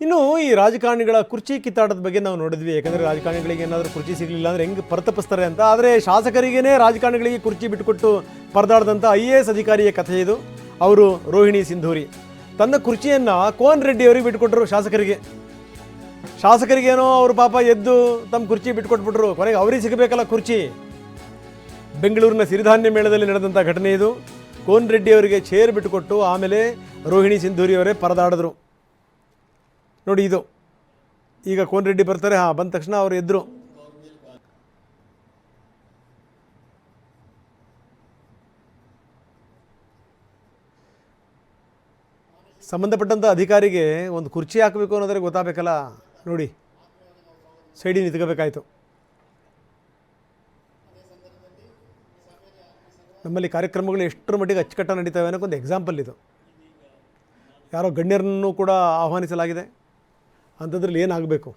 ಇನ್ನು ಈ ರಾಜಕಾರಣಿಗಳ ಕುರ್ಚಿ ಕಿತ್ತಾಟದ ಬಗ್ಗೆ ನಾವು ನೋಡಿದ್ವಿ. ಯಾಕಂದರೆ ರಾಜಕಾರಣಿಗಳಿಗೆ ಏನಾದರೂ ಕುರ್ಚಿ ಸಿಗಲಿಲ್ಲ ಅಂದರೆ ಹೆಂಗೆ ಪರತಪಿಸ್ತಾರೆ ಅಂತ. ಆದರೆ ಶಾಸಕರಿಗೇ ರಾಜಕಾರಣಿಗಳಿಗೆ ಕುರ್ಚಿ ಬಿಟ್ಟುಕೊಟ್ಟು ಪರದಾಡ್ದಂಥ ಐ ಎ ಎಸ್ ಅಧಿಕಾರಿಯ ಕಥೆ ಇದು. ಅವರು ರೋಹಿಣಿ ಸಿಂಧೂರಿ. ತನ್ನ ಕುರ್ಚಿಯನ್ನು ಕೋನ್ ರೆಡ್ಡಿ ಅವರಿಗೆ ಬಿಟ್ಟುಕೊಟ್ರು ಶಾಸಕರಿಗೆ. ಶಾಸಕರಿಗೇನೋ ಅವರು ಪಾಪ ಎದ್ದು ತಮ್ಮ ಕುರ್ಚಿ ಬಿಟ್ಟುಕೊಟ್ಬಿಟ್ರು ಕೊನೆಗೆ ಅವರಿಗೆ ಸಿಗಬೇಕಲ್ಲ ಕುರ್ಚಿ. ಬೆಂಗಳೂರಿನ ಸಿರಿಧಾನ್ಯ ಮೇಳದಲ್ಲಿ ನಡೆದಂಥ ಘಟನೆ ಇದು. ಕೋನ್ ರೆಡ್ಡಿ ಅವರಿಗೆ ಚೇರ್ ಬಿಟ್ಟುಕೊಟ್ಟು ಆಮೇಲೆ ರೋಹಿಣಿ ಸಿಂಧೂರಿ ಅವರೇ ಪರದಾಡಿದ್ರು. ನೋಡಿ ಇದು. ಈಗ ಕೋನ್ ರೆಡ್ಡಿ ಬರ್ತಾರೆ, ಹಾಂ, ಬಂದ ತಕ್ಷಣ ಅವರು ಎದ್ರು. ಸಂಬಂಧಪಟ್ಟಂಥ ಅಧಿಕಾರಿಗೆ ಒಂದು ಕುರ್ಚಿ ಹಾಕಬೇಕು ಅನ್ನೋದ್ರೆ ಗೊತ್ತಾಗಬೇಕಲ್ಲ? ನೋಡಿ, ಸೈಡಿ ನಿಂತ್ಕೋಬೇಕಾಯ್ತು. ನಮ್ಮಲ್ಲಿ ಕಾರ್ಯಕ್ರಮಗಳು ಎಷ್ಟರ ಮಟ್ಟಿಗೆ ಅಚ್ಚುಕಟ್ಟ ನಡೀತವೆ ಅನ್ನೋಕ್ಕೊಂದು ಎಕ್ಸಾಂಪಲ್ ಇದು. ಯಾರೋ ಗಣ್ಯರನ್ನು ಕೂಡ ಆಹ್ವಾನಿಸಲಾಗಿದೆ. ಅಂಥದ್ರಲ್ಲಿ ಏನಾಗಬೇಕು?